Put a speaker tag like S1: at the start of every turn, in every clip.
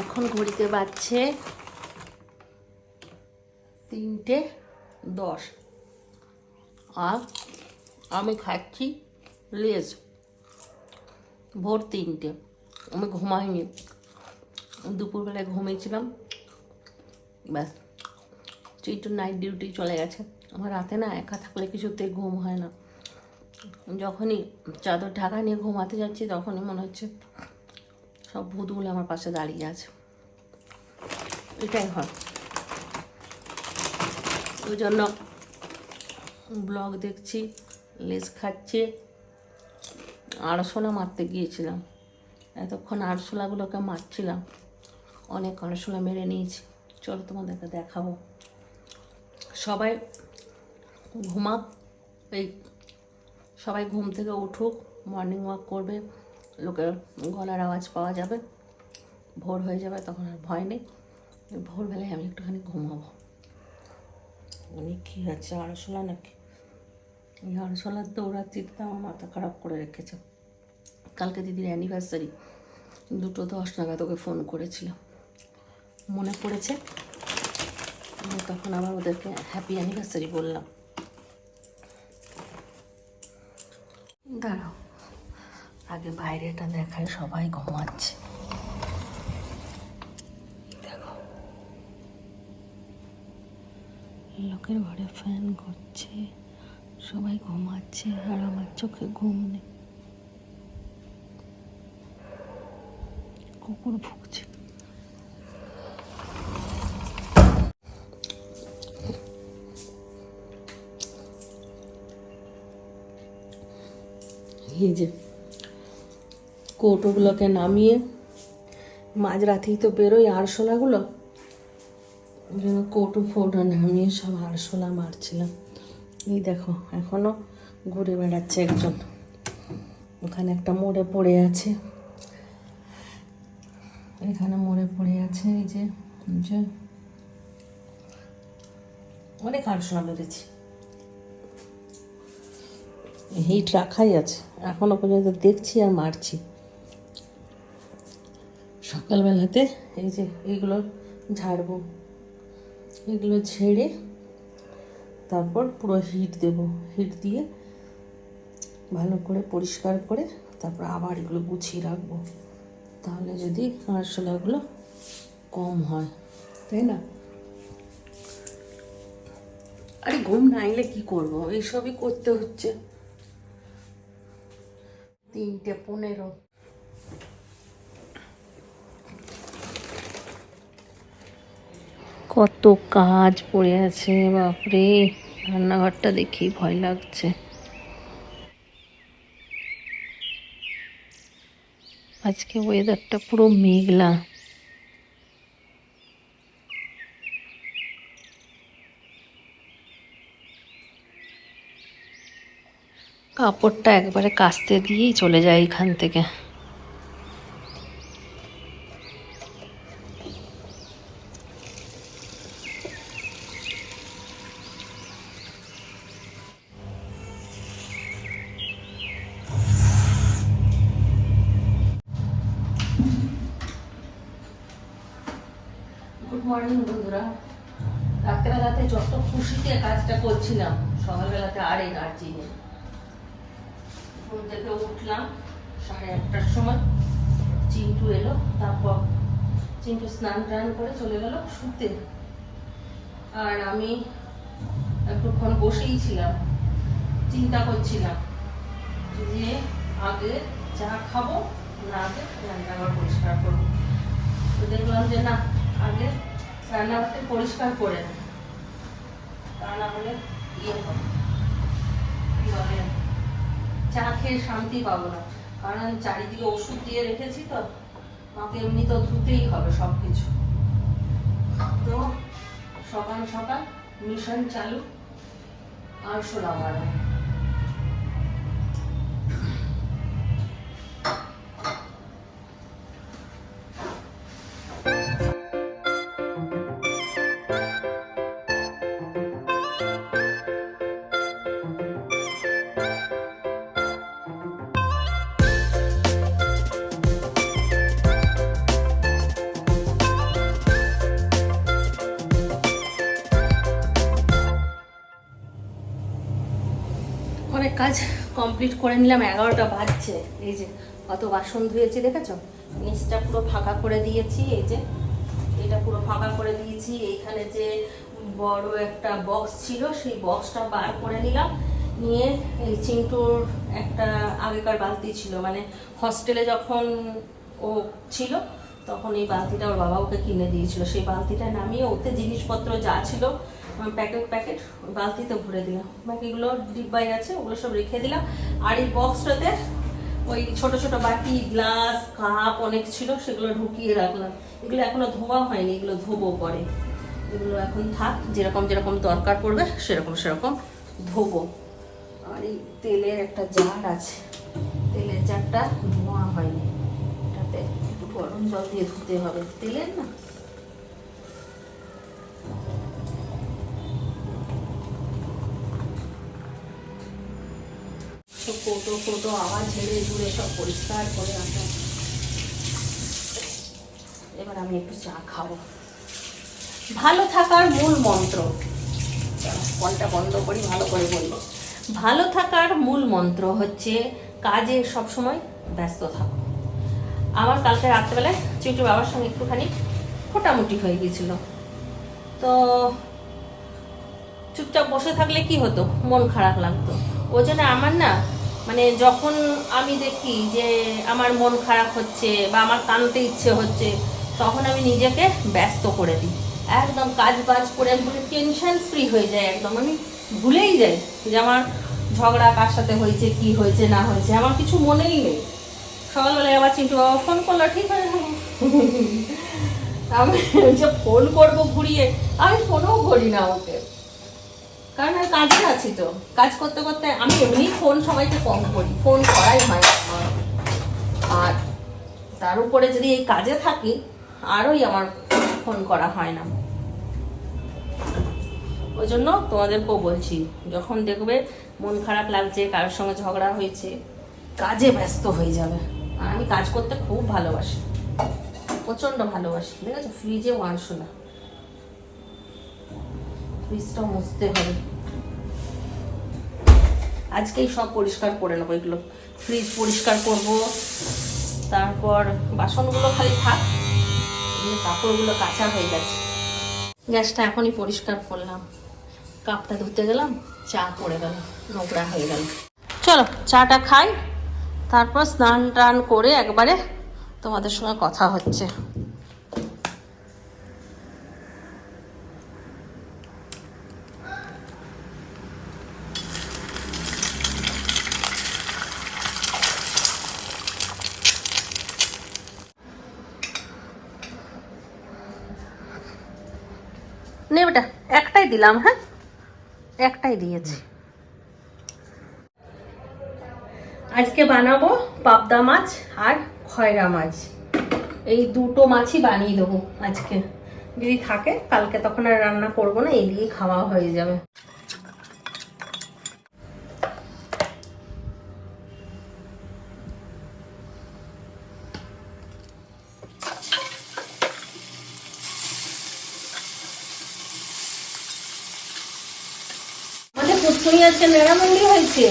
S1: এখন ঘড়িতে বাজছে তিনটে দশ। আর আমি খাচ্ছি লেজ। ভোর তিনটে। আমি ঘুমাইনি। দুপুরবেলায় ঘুমিয়েছিলাম। ব্যাস। চিন্টু নাইট ডিউটি চলে গেছে। আমার রাতে না একা থাকলে কিছুতে ঘুম হয় না। যখনই চাদর ঢাকা নিয়ে ঘুমাতে যাচ্ছি, তখনই মনে হচ্ছে সব ভূতগুলো আমার পাশে দাঁড়িয়ে আছে। এটাই হয়। ওই জন্য ব্লগ দেখছি, লেজ খাচ্ছে আড়শোলা মারতে গিয়েছিলাম। এতক্ষণ আড়শোলাগুলোকে মারছিলাম। অনেক আড়শোলা মেরে নিয়েছি। চলো তোমাদেরকে দেখাবো। সবাই ঘুমাক। এই সবাই ঘুম থেকে উঠুক মর্নিং ওয়াক করবে। লোকের গলার আওয়াজ পাওয়া যাবে। ভোর হয়ে যাবে, তখন আর ভয় নেই। ভোরবেলায় আমি একটুখানি ঘুমাবো। অনেক কী হচ্ছে, আরশোলা নাকি? এই আরশোলার দৌড়াচ্ছিতে আমার মাথা খারাপ করে রেখেছে। কালকে দিদির অ্যানিভার্সারি দুটো দশ নাগাদ ওকে ফোন করেছিলাম মনে পড়েছে? তখন আবার ওদেরকে হ্যাপি অ্যানিভার্সারি বললাম। দাঁড়াও। আগে বাইরেটা দেখায় সবাই ঘুমাচ্ছে। দেখো। লোকের ঘরে ফ্যান করছে সবাই ঘুমাচ্ছে আর আমার চোখে ঘুম নেই। কুকুর ভুগছে। এই যে কৌটোগুলোকে নামিয়ে মাঝরাতেই তো বেরোয় আরশোলাগুলো। জন্য কৌটো ফৌটো নামিয়ে সব আরশোলা মারছিলাম। এই দেখো এখনও ঘুরে বেড়াচ্ছে একজন। ওখানে একটা মোড়ে পড়ে আছে। এখানে মোড়ে পড়ে আছে, এই যে যে। অনেক আরশোলা বেড়েছে হিট রাখাই আছে। এখনও পর্যন্ত দেখছি আর মারছি। সকালবেলাতে এই যে এইগুলো ঝাড়বো, এগুলো ঝেড়ে তারপর পুরো হিট দেব। হিট দিয়ে ভালো করে পরিষ্কার করে তারপর আবার এগুলো গুছিয়ে রাখব। তাহলে যদি আরশোলাগুলো কম হয়, তাই না? আরে ঘুম না এলে কী করব? এইসবই করতে হচ্ছে। তিনটে, পনেরো। কত কাজ পড়ে আছে, বাপরে। রান্নাঘরটা দেখেই ভয় লাগছে। আজকে ওয়েদারটা পুরো মেঘলা। কাপড়টা একবারে কাস্তে দিয়েই চলে যায় এখান থেকে। ঘুম থেকে উঠলাম, সাড়ে আটটার সময়। চিন্টু এলো, তারপর চিন্টু স্নান টান করে চলে গেল শুতে। আর আমি একটুক্ষণ বসেই ছিলাম, চিন্তা করছিলাম যে আগে চা খাব, না আগে রান্নাঘর পরিষ্কার করব। তো দেখলাম যে না, আগে রান্নাঘরটা পরিষ্কার করে। তা না হলে ইয়ে হবে বলে চা খেয়ে শান্তি পাবো না। কারণ চারিদিকে ওষুধ দিয়ে রেখেছি তো, আমাকে এমনি তো ধুতেই হবে সব কিছু তো সকাল সকাল মিশন চালু, আর সোলা মারা কমপ্লিট করে নিলাম, এগারোটা বাজছে। এই যে, কত বাসন ধুয়েছি দেখেছ? নিচটা পুরো ফাঁকা করে দিয়েছি, এই যে, এটা পুরো ফাঁকা করে দিয়েছি। এইখানে যে বড় একটা বক্স ছিল, সেই বক্সটা বার করে নিলাম। নিয়ে এই চিন্টুর একটা আগেকার বালতি ছিল মানে হস্টেলে যখন ও ছিল, তখন এই বালতিটা ওর বাবা ওকে কিনে দিয়েছিল। সেই বালতিটা নামিয়ে ওতে জিনিসপত্র যা ছিল প্যাকেট প্যাকেট বালতিতে ভরে দিলাম। বাকিগুলো ডিব্বাই আছে, ওগুলো সব রেখে দিলাম। আর এই বক্সটাতে ওই ছোট ছোট বাটি গ্লাস কাপ অনেক ছিল, সেগুলো ঢুকিয়ে রাখলাম। এগুলো এখনও ধোয়া হয়নি, এগুলো ধোবো পরে। এগুলো এখন থাক, যেরকম যেরকম দরকার পড়বে, সেরকম সেরকম ধোবো। আর এই তেলের একটা জার আছে, তেলের জারটা ধোয়া হয়নি। এটাতে একটু গরম জল দিয়ে ধুতে হবে। তেলের না? সব কোটো কোটো আওয়াজ ঝেড়ে ঝুড়ে সব পরিষ্কার করে রাখলাম এবার আমি একটু চা খাব। ভালো থাকার মূল মন্ত্র। কলটা বন্ধ করি, ভালো করে বলব। ভালো থাকার মূল মন্ত্র হচ্ছে কাজে সবসময় ব্যস্ত থাকো। আমার কালকে রাত্রেবেলায় চিন্টু বাবার সঙ্গে একটুখানি মোটামুটি হয়ে গিয়েছিল। তো চুপচাপ বসে থাকলে কি হতো? মন খারাপ লাগতো। ওই জন্য আমার না মানে যখন আমি দেখি যে আমার মন খারাপ হচ্ছে বা আমার কানতে ইচ্ছে হচ্ছে, তখন আমি নিজেকে ব্যস্ত করে দিই। একদম কাজ বাজ করে আমি টেনশন ফ্রি হয়ে যায় একদম। আমি ভুলেই যাই যে আমার ঝগড়া কার সাথে হয়েছে, কি হয়েছে, না হয়েছে, আমার কিছু মনেই নেই। সকালবেলায় আবার চিন্টু বাবা ফোন করল, ঠিক হয়ে আমি যে ফোন করব ঘুরিয়ে। আমি ফোনও করি না ওকে। কারণ আমি কাজে আছি তো। কাজ করতে করতে আমি এমনি ফোন সবাইকে কম করি। ফোন করাই হয় আমার। আর তার উপরে যদি এই কাজে থাকি, আরোই আমার ফোন করা হয় না। ওই জন্য তোমাদেরকেও বলছি, যখন দেখবে মন খারাপ লাগছে, কারোর সঙ্গে ঝগড়া হয়েছে, কাজে ব্যস্ত হয়ে যাবে। আর আমি কাজ করতে খুব ভালোবাসি। প্রচণ্ড ভালোবাসি। ঠিক আছে ফ্রিজে ওয়ান শোনা ফ্রিজটা মুছতে হবে। আজকেই সব পরিষ্কার করে নেব, এগুলো ফ্রিজ পরিষ্কার করব। তারপর বাসনগুলো খালি থাক কাপড়গুলো কাঁচা হয়ে গেছে। গ্যাসটা এখনই পরিষ্কার করলাম। কাপটা ধুতে গেলাম, চা পড়ে গেল, নোংরা হয়ে গেল। চলো, চাটা খাই, তারপর স্নান টান করে একবারে তোমাদের সঙ্গে কথা হচ্ছে নে বেটা একটাই দিলাম হ্যাঁ? একটাই দিয়েছি। আজকে বানাবো পাবদা মাছ আর খয়রা মাছ। এই দুটো মাছই বানিয়ে দেবো আজকে। যদি থাকে, কালকে তখন আর রান্না করব না, এই দিয়ে খাওয়া হয়ে যাবে। আজকে মেরামন্ডি হয়েছে।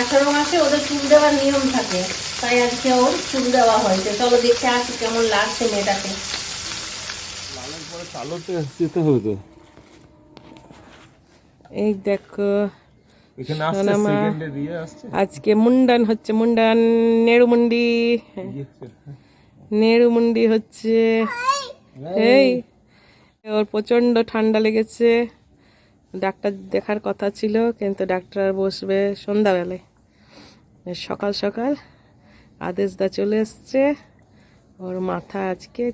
S1: আঠারো মাসে ওদের চুল দেওয়ার নিয়ম থাকে। তাই আজকে ওর চুল দেওয়া হয়েছে। চলো দেখে আসি কেমন লাগছে মেয়েটাকে।
S2: এই দেখো
S3: এখানে আসছে
S2: সোনামা।
S3: সেকেন্ডে দিয়ে আসছে।
S2: আজকে মুন্ডান হচ্ছে মুন্ডান নেড়ুমুন্ডি নেড়ুমুন্ডি হচ্ছে। এই। ওর প্রচণ্ড ঠান্ডা লেগেছে। ডাক্তার দেখার কথা ছিল কিন্তু ডাক্তার বসবে সন্ধ্যাবেলায়। সকাল সকাল আদেশ দা চলে এসছে। ওর মাথা আজকে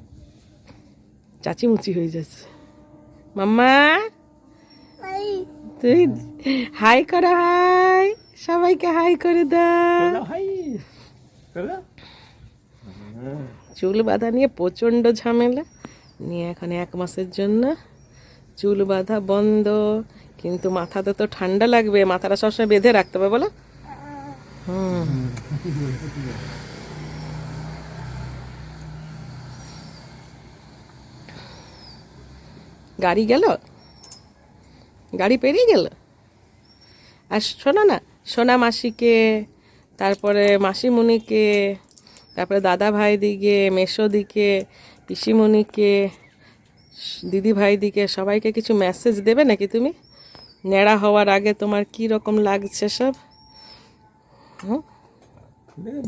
S2: চাচিমুচি হয়ে যাচ্ছে। মাম্মা! তুই হাই করো হাই। সবাইকে হাই করে দাও।
S3: ভাই চুল
S2: বাঁধা নিয়ে প্রচণ্ড ঝামেলা। নিয়ে এখন এক মাসের জন্য চুল বাঁধা বন্ধ, কিন্তু মাথাতে তো ঠান্ডা লাগবে, মাথাটা সবসময় বেঁধে রাখতে হবে, বলো। হুম। গাড়ি গেল? গাড়ি পেরিয়ে গেল? আর শোনো না, সোনা মাসিকে, তারপরে মাসিমণিকে, তারপরে দাদা ভাই ভাইদিকে, মেসোদিকে, পিসিমণিকে দিদি ভাইদিকে সবাইকে কিছু মেসেজ দেবে নাকি তুমি? নেড়া হওয়ার আগে তোমার কি রকম লাগছে সব? হুম?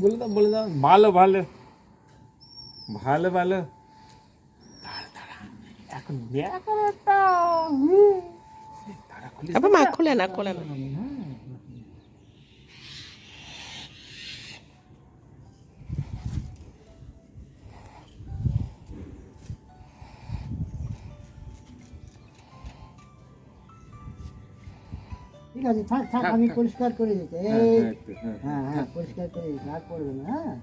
S3: বলে দাও বলে দাও। ভালো ভালো। ভালো ভালো। এখন খোলে
S2: না খোলে না।
S4: আছে থাক থাক আমি পরিষ্কার করে দিতে।
S3: হ্যাঁ,
S4: এই
S3: হ্যাঁ, হ্যাঁ।
S4: হ্যাঁ হ্যাঁ পরিষ্কার করে দিতে আর পড়বে না হ্যাঁ?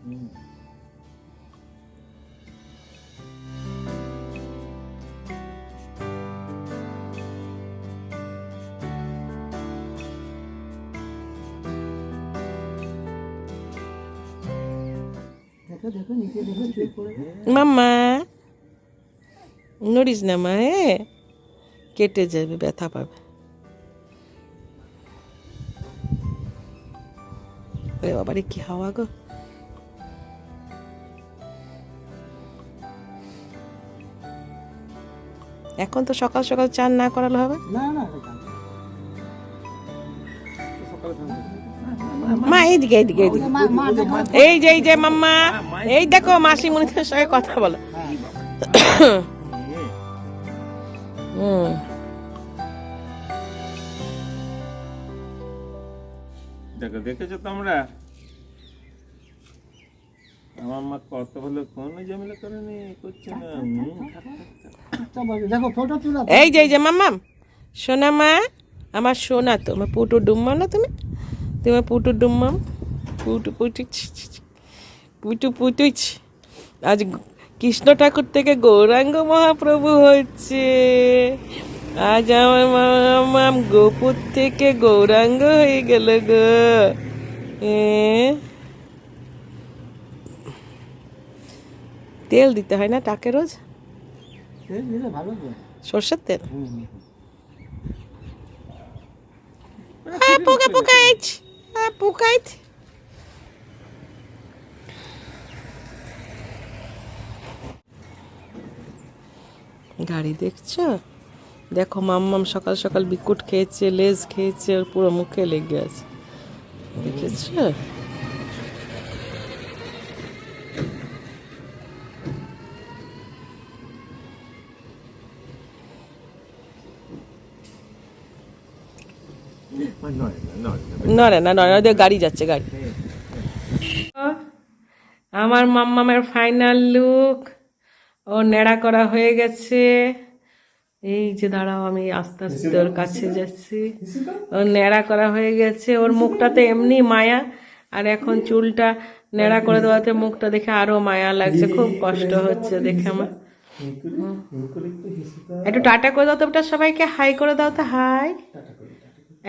S4: দেখো দেখো নিচে দেখো চুপ করে
S2: মাম্মা নড়িস না মা এ কেটে যাবে ব্যথা পাবে। ওরে বাবারে কি হাওয়া গো। এখন তো সকাল সকাল চান না করালে হবে?
S4: না না
S3: সকালে
S2: মা এইদিকে এইদিকে এইদিকে। এই যে এই যে মাম্মা এই দেখো মাসি মনিদের সঙ্গে কথা বলো। হুম।
S3: দেখো দেখেছ তোমরা? আমার মা কত হলো কোনো ঝামেলা করে নি করছে না।
S4: দেখো ফটো তুলো।
S2: এই যে এই যে মাম্মাম সোনা মা আমার সোনা তো আমার পুটু ডুম্মা না তুমি? তুমি পুটু ডুম্মাম পুটু পুটু। পুটু পুটু আজ কৃষ্ণ ঠাকুর থেকে গৌরাঙ্গ মহাপ্রভু হচ্ছে। আজ আমার মাম গোপুর থেকে গৌরাঙ্গ হয়ে গেল গো। তেল দিতে হয় না টাকে রোজ? সর্ষের তেল? পোকা পোকাইছ পোকাইছ গাড়ি দেখছ? দেখো মাম্মাম সকাল সকাল বিকুট খেয়েছে, লেজ খেয়েছে, ওর পুরো মুখে লেগে আছে। দেখেছ?
S3: না না
S2: না, ওদের গাড়ি যাচ্ছে, গাড়ি। আমার মাম্মামের ফাইনাল লুক ও নেড়া করা হয়ে গেছে। এই যে দাঁড়াও আমি আস্তে আস্তে ওর কাছে যাচ্ছি। ও নেড়া করা হয়ে গেছে। ওর মুখটাতে এমনি মায়া। আর এখন চুলটা নেড়া করে দেওয়াতে মুখটা দেখে আরও মায়া লাগছে। খুব কষ্ট হচ্ছে দেখে আমার। একটু টাটা করে দাও তো ওটা সবাইকে হাই করে দাও তো হাই।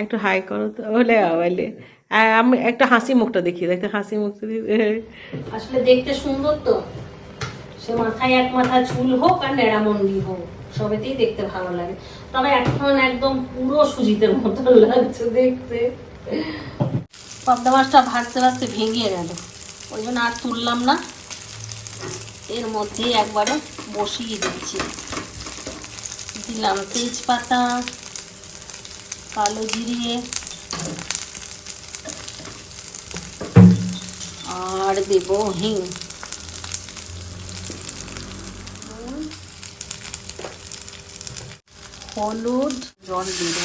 S2: একটু হাই করো তো বলে বলে আমি একটা হাসি মুখটা দেখি দেখতে হাসি মুখটা
S1: আসলে দেখতে সুন্দর তো। সে মাথায় এক মাথা চুল হোক আর নেড়ামন্ডি হোক। সবেতেই দেখতে ভালো লাগে। তবে এখন একদম পুরো সুজিতের মতো লাগছে দেখতে। পাবদা মাছটা ভাজতে ভাজতে ভেঙে গেল। ওই জন্য আর তুললাম না। এর মধ্যেই একবারে বসিয়ে দিচ্ছি। দিলাম তেজপাতা, কালো জিরে, আর দেব হিং। হলুদ, জল দেব।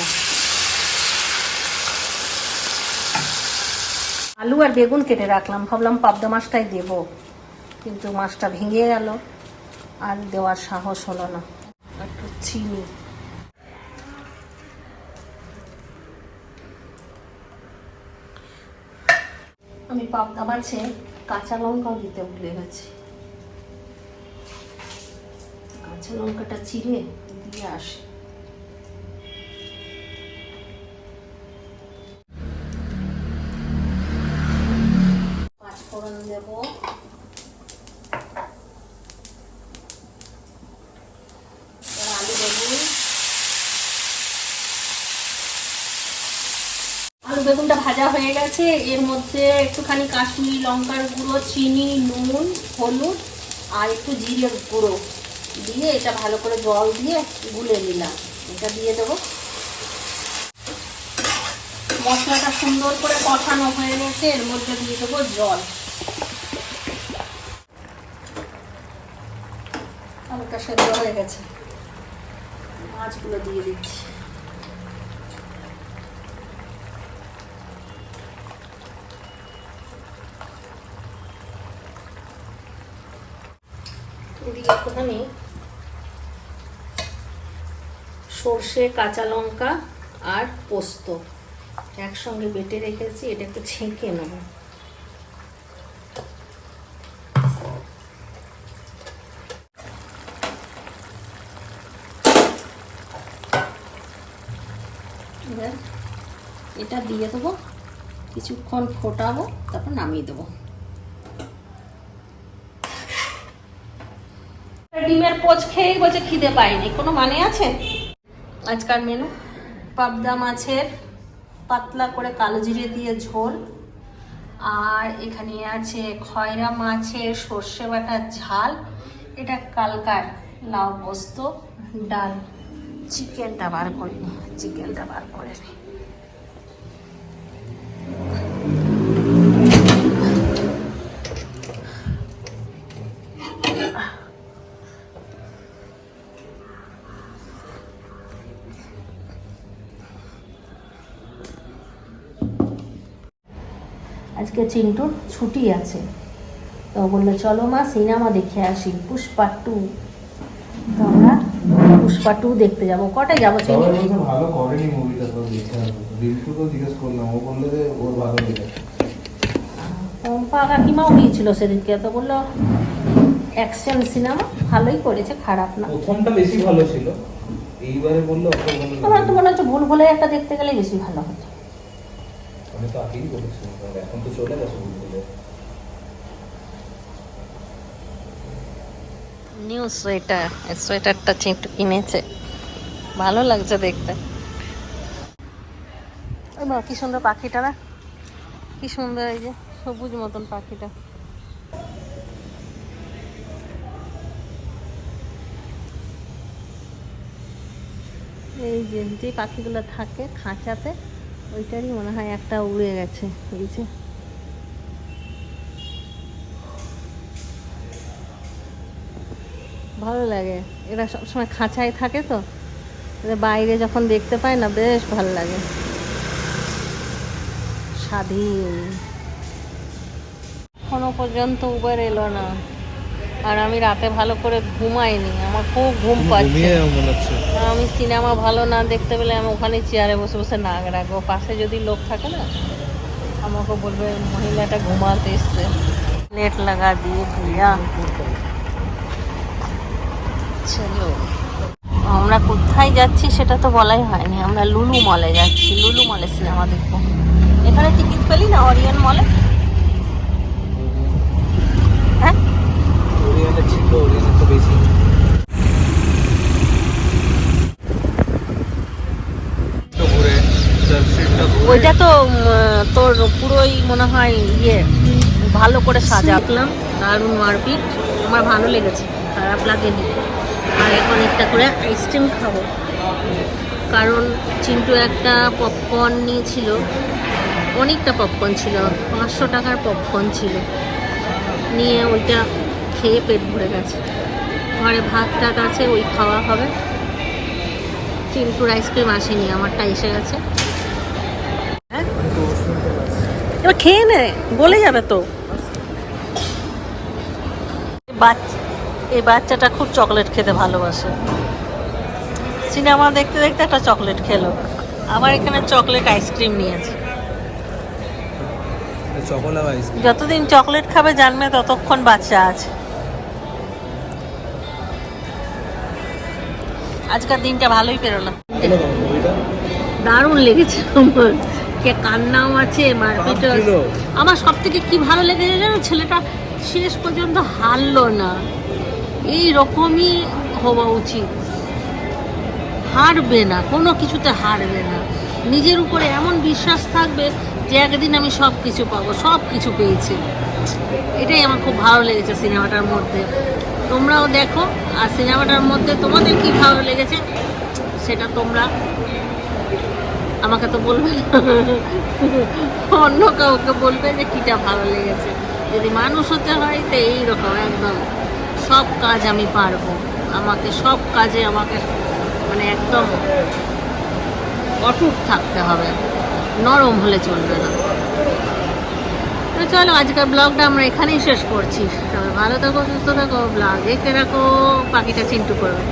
S1: আলু আর বেগুন কেটে রাখলাম। ভাবলাম পাবদা মাছটাই দেব। কিন্তু মাছটা ভেঙে গেল আর দেওয়ার সাহস হলো না। একটু চিনি। আমি পাবদা মাছে কাঁচা লঙ্কাও দিতে ভুলে গেছি। কাঁচা লঙ্কাটা চিড়ে দিয়ে আসি পাঁচফোড়ন দেবো এবার আলু দেবো আলু বেগুনটা ভাজা হয়ে গেছে। এর মধ্যে একটুখানি কাশ্মীরি লঙ্কার গুঁড়ো, চিনি, নুন, হলুদ আর একটু জিরে গুঁড়ো দিয়ে এটা ভালো করে জল দিয়ে গুলে নিলাম। এটা দিয়ে দেবো। মশলাটা সুন্দর করে কষানো হয়ে গেছে। এর মধ্যে দিয়ে দেবো জল। হালকা সেদ্ধ হয়ে গেছে। মাছগুলো দিয়ে দিচ্ছি। দিয়ে একটুখানি। সর্ষে, কাঁচা লঙ্কা আর পোস্ত একসঙ্গে বেটে রেখেছি, এটা একটু ছেঁকে নেব। এটা দিয়ে দেবো, কিছুক্ষণ ফোটাবো, তারপর নামিয়ে দেবো। ডিমের পোচ খেয়ে বলছে খিদে পাইনি। কোনো মানে আছে? আজকাল মেনু, পাবদা মাছের পাতলা করে কালো জিরে দিয়ে ঝোল, আর এখানে আছে খয়রা মাছের সর্ষে বাটার ঝাল, এটা কালকার লাউ পোস্ত, ডাল। চিকেনটা বার করিনি, চিকেনটা বার করে নিই আজকে চিন্টুর ছুটি আছে। তো বলল চলো মা সিনেমা দেখে আসি পুষ্পা টু। তো আমরা পুষ্পা টু দেখতে যাব। কটায় যাব
S5: বলছে ভালো করেনি মুভিটা তো রিন্টুকেও জিজ্ঞেস করলাম ও বলল যে ওর ভালো লেগেছে।
S1: পম্পা কাকিমাও গিয়েছিল সেদিনকে তো বলল অ্যাকশন সিনেমা ভালোই করেছে খারাপ না।
S5: প্রথমটা বেশি ভালো ছিল এইবারে বলল
S1: আমার তো মনে হচ্ছে ভুল ভুলে একটা দেখতে গেলে বেশি ভালো হতো।
S5: আমি তো আগেই বলেছি এখন তো চলে গেছে বলে
S1: নিউ সোয়েটার সোয়েটারটা চিন্টু কিনেছে, ভালো লাগছে দেখতে। কি সুন্দর পাখিটা না? কি সুন্দর এই যে সবুজ মতন পাখিটা। এই যে যে পাখিগুলো থাকে খাঁচাতে ওইটারই মনে হয় একটা উড়ে গেছে এই যে ভালো লাগে। এরা সবসময় খাঁচায় থাকে তো বাইরে যখন দেখতে পায় না, বেশ ভালো লাগে। স্বাধীন। এখনও পর্যন্ত উবার এলো না। আর আমি রাতে ভালো করে ঘুমাইনি আমার খুব ঘুম পাচ্ছে। আমি সিনেমা ভালো না দেখতে পেলে আমি ওখানে চেয়ারে বসে বসে নাক রাখব। পাশে যদি লোক থাকে না আমাকে বলবে মহিলাটা ঘুমাতে এসছে। নেট লাগা দিয়ে ভুইয়া চলো। আমরা কোথায় যাচ্ছি সেটা তো বলাই হয়নি। আমরা লুলু মলে যাচ্ছি লুলু মলে সিনেমা দেখব। এখানে টিকিট পেলি না? অরিয়ন মলে
S5: ওরিয়েন্টে ছিল ওরিয়েন্টে তো বেশি।
S1: ওইটা তো তোর পুরোই মনে হয় ইয়ে ভালো করে সাজালাম দারুণ মারপিট। আমার ভালো লেগেছে, খারাপ লাগেনি। আর এখন একটা করে আইসক্রিম খাব। কারণ চিন্টু একটা পপকর্ন নিয়েছিল। অনেকটা পপকর্ন ছিল, পাঁচশো টাকার পপকর্ন ছিল। নিয়ে ওইটা খেয়ে পেট ভরে গেছে। ঘরে ভাত টাত আছে ওই খাওয়া হবে। চিন্টুর আইসক্রিম আসেনি আমারটা এসে গেছে। হ্যাঁ? এবার খেয়ে নে বলে যাবে তো। বাচ্চা এই বাচ্চাটা খুব চকলেট খেতে ভালোবাসে। সিনেমা দেখতে দেখতে একটা চকলেট খেলো। আবার এখানে চকলেট আইসক্রিম নিয়েছে যতদিন চকলেট খাবে জানবে ততক্ষণ বাচ্চা আছে। আজকের দিনটা ভালোই পেরোলো। দারুণ লেগেছে আমার। কে কান্নাও আছে মারপিট আমার সব থেকে কি ভালো লেগেছে জানো ছেলেটা শেষ পর্যন্ত হারলো না। এই রকমই হওয়া উচিত। হারবে না কোনো কিছুতে হারবে না। নিজের উপরে এমন বিশ্বাস থাকবে যে একদিন আমি সব কিছু পাবো সব কিছু পেয়েছি। এটাই আমার খুব ভালো লেগেছে সিনেমাটার মধ্যে। তোমরাও দেখো, আর সিনেমাটার মধ্যে তোমাদের কি ভালো লেগেছে, সেটা তোমরা আমাকে তো বলবে। অন্য কাউকে বলবে যে কিটা ভালো লেগেছে। যদি মানুষ হতে হয় তো এইরকম একদম সব কাজ আমি পারব। আমাকে সব কাজে আমাকে মানে একদম অটুট থাকতে হবে। নরম হলে চলবে না। তো চলো আজকের ব্লগটা আমরা এখানেই শেষ করছি। সবাই ভালো থাকো সুস্থ থাকো ব্লগ দেখতে থাকো পাখিটা চিন্টু করবে।